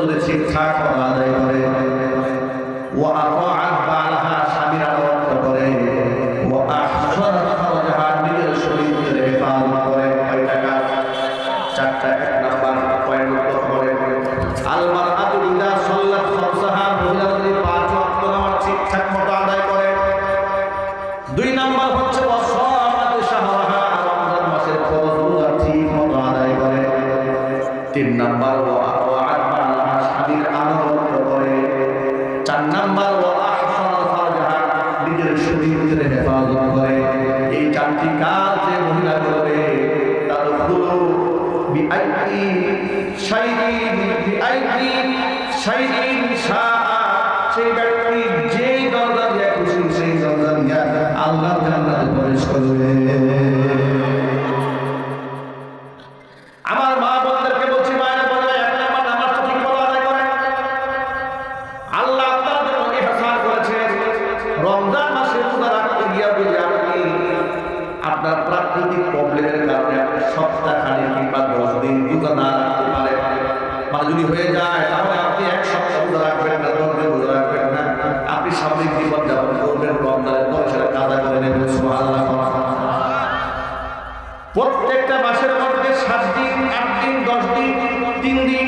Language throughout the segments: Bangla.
যদি ঠিকঠাক করা যায় شيء بأيدي شيء شاء شيء অর্থনৈতিক প্রবলেমের কারণে সপ্তাহখানে কিংবা দশ দিন রোজা না রাখতে পারে। মানে যদি হয়ে যায়, তাহলে আপনি এক সপ্তাহ রোজা রাখবেন না, দশ দিন রোজা রাখবেন না। আপনি স্বাভাবিক জীবন যাপন করবেন, রমজানের পরে সেটা কাজা করে নেবেন, সুবহানাল্লাহ। প্রত্যেকটা মাসের মধ্যে সাত দিন, আট দিন, দশ দিন, তিন দিন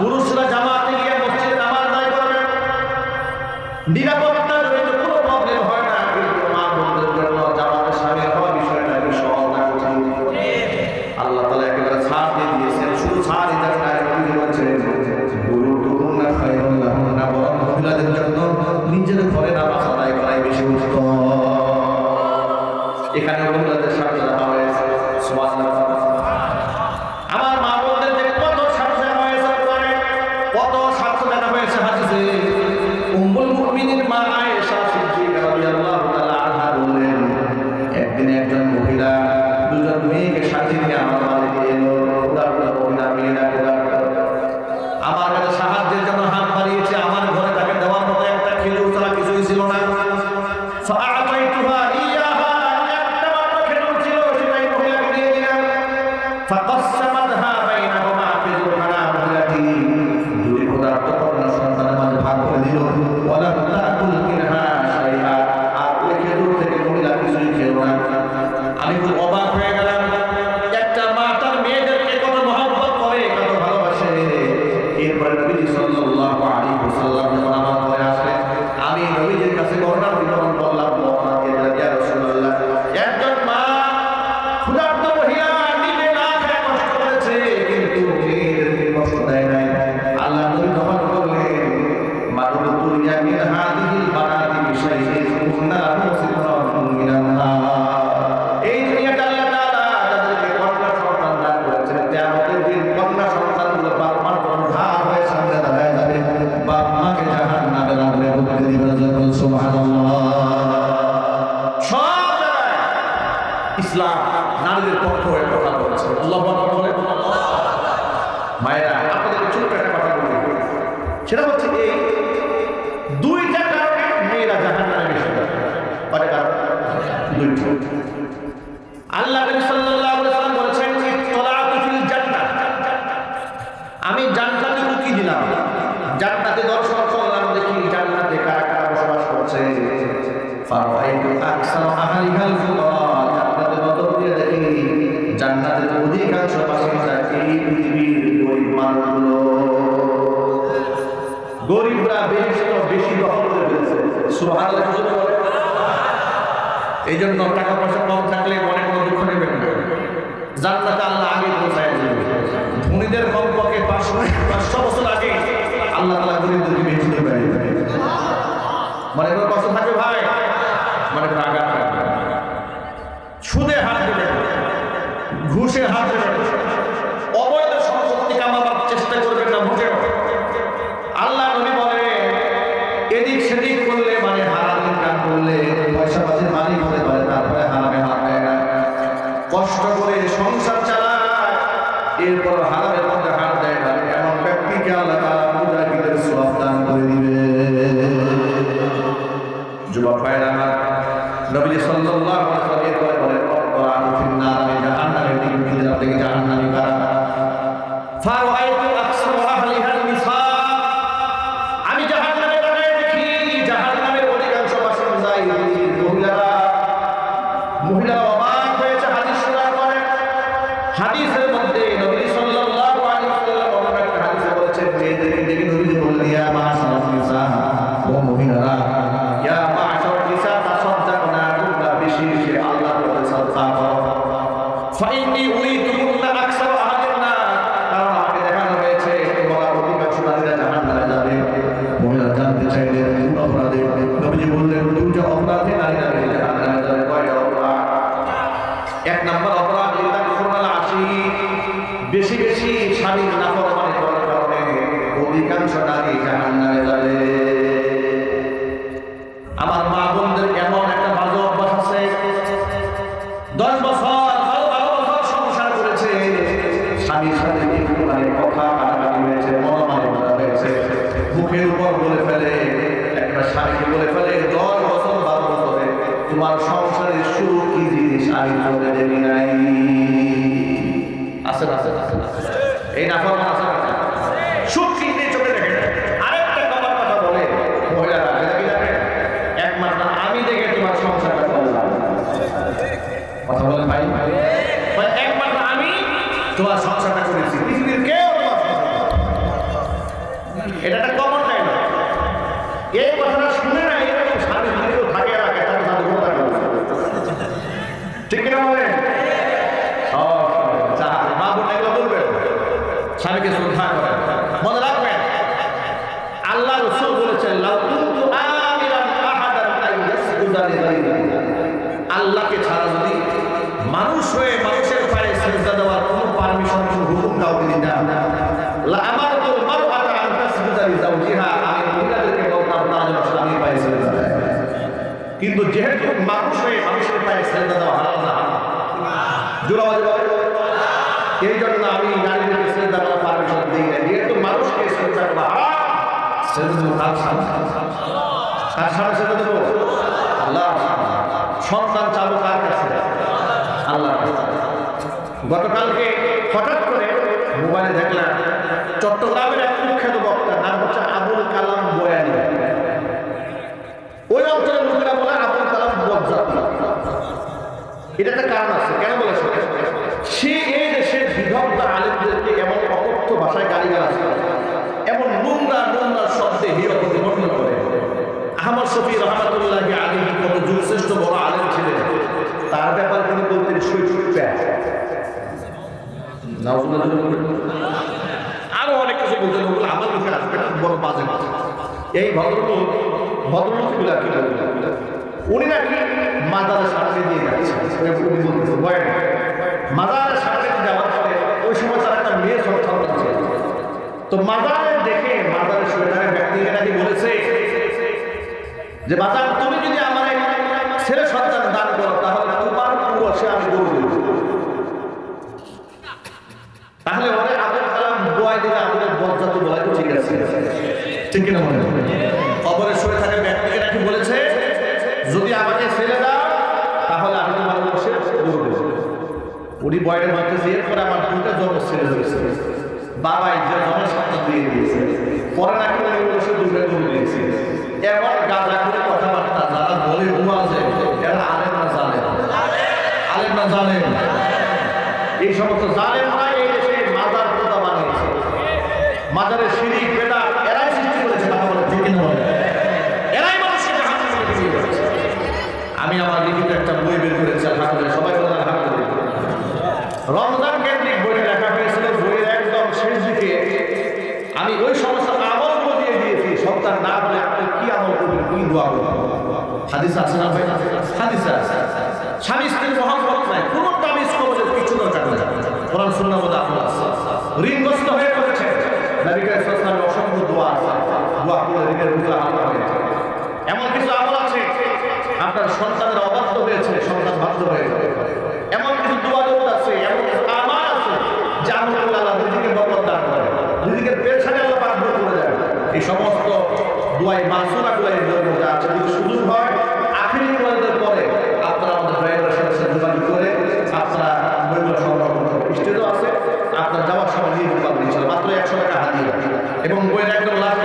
পুরুষরা জামাতে গিয়ে মসজিদে নামাজ নাই করবে। নিরাপত্তা জড়িত কোনো প্রবলেম হয় না। কিন্তু মা বন্ধুর জন্য জামাতে সামিল হওয়ার বিষয়টা একটু সহজ না কঠিন আল্লাহ তালা একেবারে ছাড় দিয়ে দিয়েছেন, শুধু ছাড় দিতে নিজের ঘরে নামাজ আদায় করাই বেশি উত্তম। এখানে فقصه মনে করো বেশি বেশি যাবে। আমার মা বোনদের এমন একটা বাজে অভ্যাস আছে। দশ বছর বারো বারো বছর সংসার করেছে স্বামীর সাথে মানে কথা কাটাকাটি হয়েছে মনোমানি করা হয়েছে। মুখের উপর বলে ফেলে একটা স্বামীকে বলে ফেলে, দশ বছর, বারো বছরে তোমার সংসারের শুরু কি জিনিস? আমি বলে দেবি নাই। আছে আছে আছে। এই নাফরমান আছে সুখ জিনিস চোখে দেখে না। আরেকটা কমার কথা বলে মহিলারা যেটা কি জানে একমাত্র আমি দেখে তোমার সংসারটা করলাম কথা বলেন ভাই ভাই একমাত্র আমি তোমার সংসারটা করেছি পৃথিবীর কেউ তোমার সংসার করে না। এটা একটা কমন ডায়লগ এই কথাটা শুনে না এরকম স্বামী যদি কেউ থাকে রাখে তাহলে তাদের কোনো টাকা ঠিক কিনা বলেন সব যা মা বোন এগুলো বলবেন স্বামীকে শ্রদ্ধা করেন মনে রাখবেন আল্লাহ রসুল বলেছেন লাউ কুনতু আমিরান আহাদান আন ইয়াসজুদা লিগাইরি আল্লাহকে ছাড়া যদি মানুষ হয়ে মানুষের পায়ে সেজদা দেওয়ার কোনো পারমিশন কোনো হুকুম কাউকে দিতাম লা আমারতুল মারআতা আন তাসজুদা লিজাওজিহা আমি মহিলাদেরকে বলতাম না যেন স্বামীর পায়ে সেজদা দেয় কিন্তু যেহেতু মানুষ হয়ে মানুষের পায়ে সেজদা দেওয়া হারাম না এই জন্য আমি নারীদেরকে সেজদা করার পারমিশন দিই না। যেহেতু মানুষকে সেজদা করা কার সামনে। সেজদা দেবো? আল্লাহ। সন্তান চালু কার কাছে? আল্লাহ গতকালকে হঠাৎ করে মোবাইলে দেখলাম চট্টগ্রামের এক কুখ্যাত বক্তা নাম হচ্ছে আবুল কালাম বয়ানি ওই অঞ্চলের লোকেরা বলে আবুল কালাম বজ্জাতি এটা একটা কারণ আছে। কেন বলেছে? সে এই দেশের বিভক্ত আলেমদেরকে এমন অকথ্য ভাষায় গালিগালাজ করে। এমন নোংরা নোংরা শব্দে হিয় প্রতিপন্ন করে। আহমদ শফি রহমতুল্লাহ আলী কত যুগশ্রেষ্ঠ বড় আলেম ছিলেন। তার ব্যাপারে তিনি বলতেন শৈশব আরও অনেক কিছু বলতেন, ওগুলো আমার মুখে আসবে বড় বাজে এই ভদ্রলোক, ভদ্রলোকগুলো কি বলবেন উনি নাকি সামনে দিয়ে যাচ্ছে উনি বলতেছে বয়েন মাদারের সামনে দিয়ে যাওয়ার পরে ওই সময় তার একটা মেয়ে সন্তান আছে তো দেখে নাকি বলেছে যে বাজার তুমি যদি আমার ছেলে সন্তান দান করো তাহলে তোমার আমি দেব। তাহলে ওরে আবুল কালাম দোয়াই দিলে আমাদের বজ্জাত ঠিক আছে ঠিক কিনা মনে হয়? বয়ের মাঝে এরপরে আমার দুটা জন্ম ছেলে হয়েছে বাবা একজন জন্ম সন্তান দিয়ে দিয়েছে। পরে নাকি উনি বসে দুটা গরু দিয়েছে। এবার গাঁজা করে কথাবার্তা, যারা বলে উমাজে এরা আলেম না জানে আলেম না জানে এই সমস্ত জালেমরা এই দেশে মাজার পোতা বানিয়েছে মাজারের সিঁড়ি পেটা এরাই সৃষ্টি করেছে কথা বলে ঠিক না বলে এরাই মানুষকে জাহান্নামে ডুবিয়ে দিয়েছে। আমি আমার লিখিত একটা বই বের করেছি আলহামদুলিল্লাহ সবাই বলে আলহামদুলিল্লাহ রমজান কেন্দ্রিক বইটা লেখা হয়েছিল বইয়ের একদম শেষ দিকে আমি ওই সমস্ত আমলগুলো দিয়ে দিয়েছি সন্তান না বলে আপনি কি আমল করবেন কি দোয়া করবেন হাদিস কিছু দরকার মধ্যে হয়ে দোয়া আছে। দোয়া করে হয়ে এমন কিছু আমল আছে দোয়া আছে, এমন কিছু আছে যা করে। রিজিকের পেশাকে আল্লাহ করে যায় এই সমস্ত দোয়াই মাসুরা গুলাই যা আছে। যদি সুযোগ হয় স্টেজও আছে আপনার যাওয়ার সময় নিয়ে মাত্র একশো টাকা হারিয়ে এবং বইয়ের একদম লাস্ট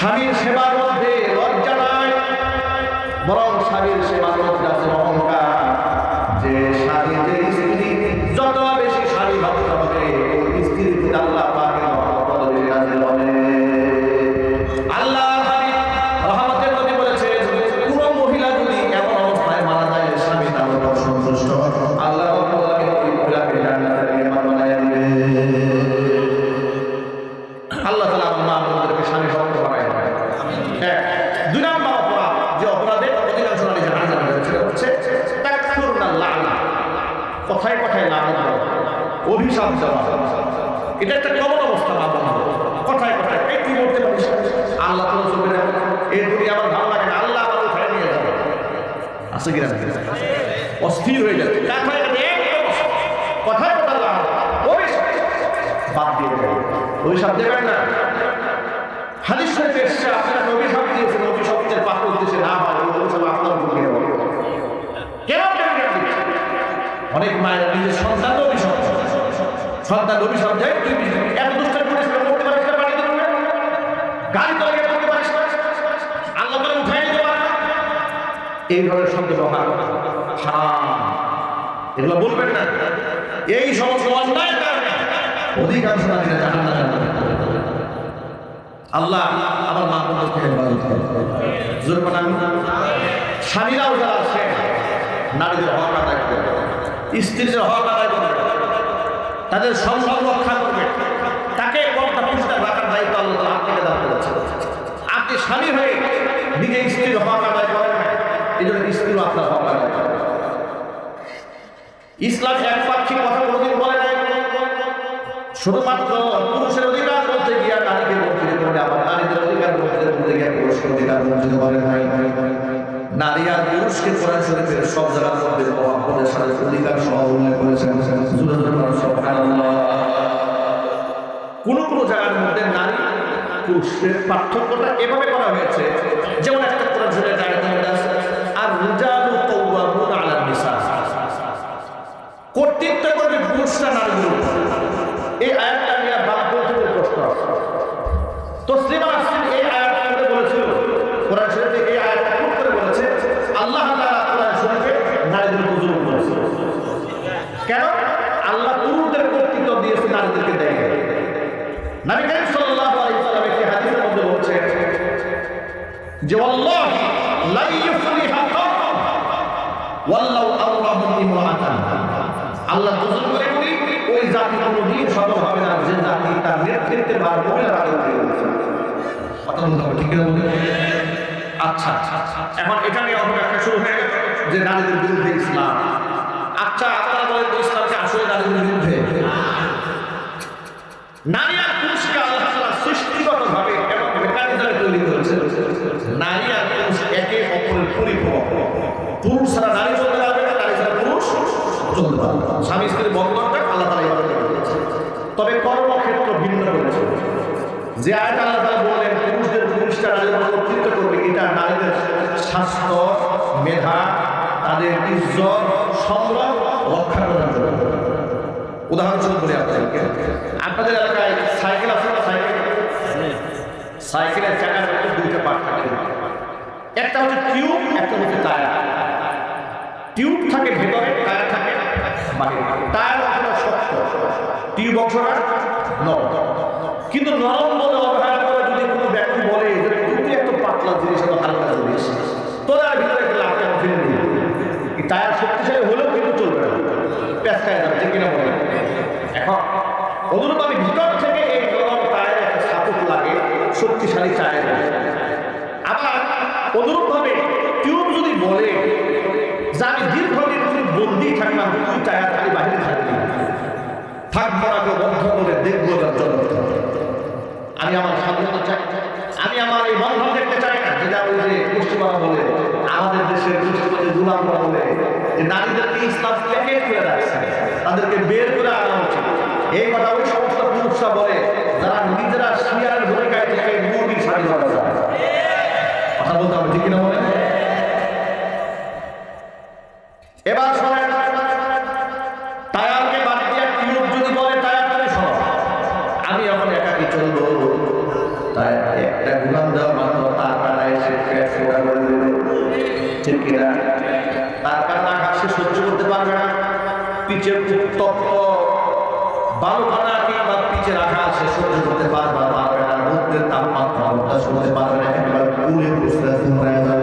স্বামীর সেবার মধ্যে লজ্জা নাই বরং স্বামীর সেবার মধ্যে আছে অহংকার। যে স্বামী যে কথায় কথায় লানত দেওয়া অভিশাপ দেওয়া। এটা একটা কমন অবস্থা মা বোন কথায় কথায় এই বলতে পারিস? আল্লাহ তো চলবে না এই দুনিয়া আমার ভালো লাগে না, আল্লাহ আমার উঠায় নিয়ে যাবে। আছে কিনা অস্থির হয়ে যাচ্ছে। কথায় কথায় কথা বাদ দিয়ে দেবেন অভিশাপ দেবেন না। হাদিস শরীফে এসেছে, আপনারা অভিশাপ দিয়েছেন অভিশপ্তের পাত্র উদ্দেশ্যে না হয়, অভিশাপ আপনার উপর দিয়ে হবে কেন কেন কেন দিচ্ছে? অনেক মায়ের নিজের সন্তান সন্তান অভিশাপ তুই আল্লাহ এই ধরনের শব্দ এগুলো বলবেন না। এই সমস্ত অধিকাংশ আল্লাহ আমার মা করে জোরে স্বামীরাও যারা আছে, নারীদের হক আদায় হক আদায় করবে তাদের সম্মান রক্ষা করবে। তাকে কর্তা পুরস্কার রাখার দায়িত্ব আল্লাহ আপনাকে দান করেছে আপনি স্বামী হয়ে নিজে স্ত্রীর হক আদায় করেন এই জন্য স্ত্রীও আপনার আদায় করে ইসলাম একপাক্ষিক কথা কোনোদিন বলে নাই। শুধুমাত্র পুরুষের অধিকার বলতে গিয়া নারীকে বঞ্চিত করে আবার নারীদের অধিকার বলতে গিয়া পুরুষের অধিকার বঞ্চিত করে নাই। নারী আর পুরুষকে কোরআন শরীফের সব জায়গার মধ্যে মহাপদের অধিকার সহ উল্লেখ করেছেন। কোন কোন জায়গার মধ্যে নারী পুরুষের পার্থক্যটা এভাবে করা হয়েছে, যেমন একটা ওয়াল্লাউ আওরাহুম ইমরাআতান আল্লাহ বুঝুন করে বলি, ওই জাতি কোনোদিন সফল হবে না, যে জাতি তার নেতৃত্বে বা মহিলার আগে উঠে গেছে। কথা বলতে হবে, ঠিক আছে আচ্ছা এখন এটা নিয়ে অপব্যাখ্যা শুরু হয়ে গেল যে নারীদের বিরুদ্ধে ইসলাম। আচ্ছা আপনারা বলেন ইসলামকে আসলে নারীদের বিরুদ্ধে। নারী আর পুরুষকে আল্লাহ তাআলা সৃষ্টিগতভাবে এবং মেকানিজমে তৈরি করেছে নারী আর পুরুষ একে অপরের পরিপূরক পুরুষ ছাড়া নারী চলতে পারবে না নারী ছাড়া পুরুষ স্বামী স্ত্রীর বন্ধনটা আল্লাহ এইভাবে তবে কর্মক্ষেত্র ভিন্ন করেছে যে আয়াত আল্লাহ তাআলা বললেন, পুরুষদের পুরুষটা কর্তৃত্ব করবে। এটা নারীদের স্বাস্থ্য, মেধা, তাদের ইজ্জত রক্ষা করার জন্য উদাহরণস্বরূপ বলি আপনাদেরকে, আপনাদের এলাকায় সাইকেল আছে না সাইকেল? সাইকেলের চাকার মধ্যে দুইটা পার্ট থাকে। একটা হচ্ছে টিউব, একটা হচ্ছে টায়ার। টিউব থাকে ভেতরে, টায়ার থাকে। নরম কিন্তু নরম বলে অবহেলা করে যদি কোনো ব্যক্তি বলে যে পাতলা জিনিস তোদের ভিতরে একটা লাভ কেন ফিরে নিল এই টায়ার শক্তিশালী হলেও কিন্তু চলবে না প্যাঁচ খায় যাবে ঠিক কিনা বলে এখন অনুরূপ আমি ভিতর থেকে এই গরম টায়ারে একটা সাপোর্ট লাগে শক্তিশালী টায়ার আবার অনুরূপভাবে টিউব যদি বলে যে আমি দীর্ঘদিন তুমি বন্দি থাকলাম তুই টায়ার খালি বাহিরে থাকবি থাকব না কেউ বন্ধ করে দেখব আমি আমার স্বাধীনতা চাই। আমি আমার এই বন্ধন দেখতে চাই না। যেটা ওই যে পশ্চিমবঙ্গ বলে, আমাদের দেশের পশ্চিমবঙ্গের গুলামরা বলে, যে নারীদেরকে ইসলাম প্যাকেট করে রাখছে তাদেরকে বের করে আনা উচিত এই কথা ওই সমস্ত পুরুষরা বলে কিংবা পিচের আঘাত সে সহ্য করতে পারবে না পারবে না রোদ্রের তাপমাত্রা বরদাস্ত করতে পারবে না একেবারে পুড়ে পুষলে হয়ে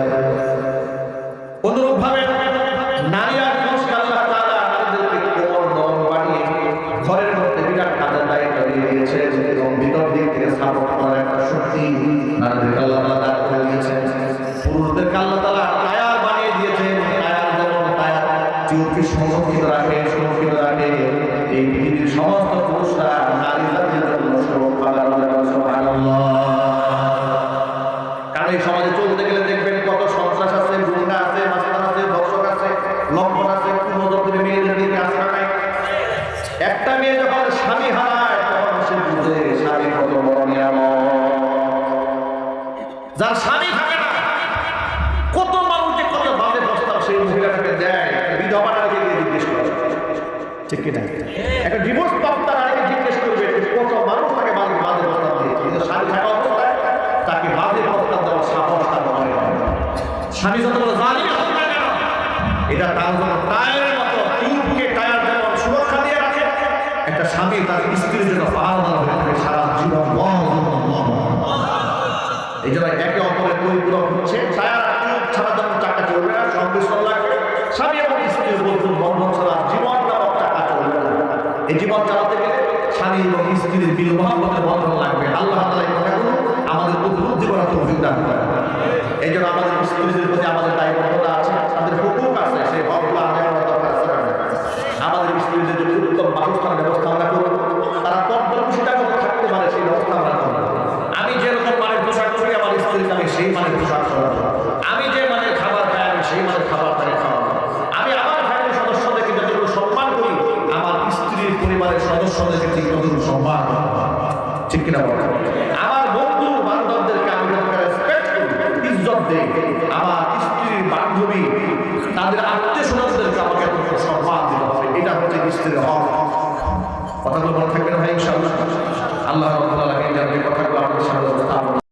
এই সমাজে চলতে গেলে স্বামী যত বড় না এটা তার জন্য টায়ারের মতো টিউবকে টায়ার যেমন সুরক্ষা দিয়ে রাখে। একটা স্বামী তার স্ত্রীর জন্য পাহাড় হয়ে সারা জীবন বন্ধ এই জন্য একে অপরের পরিপূরক হচ্ছে। টায়ার টিউব ছাড়া যখন চাকা চলবে না লাগবে। স্বামী এবং স্ত্রীর বন্ধুর বন্ধন ছাড়া জীবন চলবে না। এই জীবন চালাতে গেলে স্বামী এবং স্ত্রীর বিল মহাব্বতের বন্ধন লাগবে। আল্লাহ তালা আমাদের উপলব্ধি করার তৌফিক দান করে এই জন্য আমাদের স্ত্রীদের প্রতি আমাদের দায়বদ্ধতা আছে, তাদের হুকুক আছে, সেই হকগুলো আদায় করা দরকার আছে আমাদের স্ত্রীদের যদি উত্তম বাসস্থানের ব্যবস্থা আমরা করব তারা খুশিটা মতো থাকতে পারে সেই ব্যবস্থা আমরা করব। আমি যেরকম মানের পোশাক করি আমার স্ত্রীকে আমি সেই মানের পোশাক করাবো আমি যে মানের খাবার খাই, আমি সেই মানের খাবার তাকে খাওয়াবো। আমি আমার ফ্যামিলির সদস্যদেরকে যতটুকু সম্মান করি, আমার স্ত্রীর পরিবারের সদস্যদেরকে ঠিক ততটুকু সম্মান ঠিক কিনা বলো?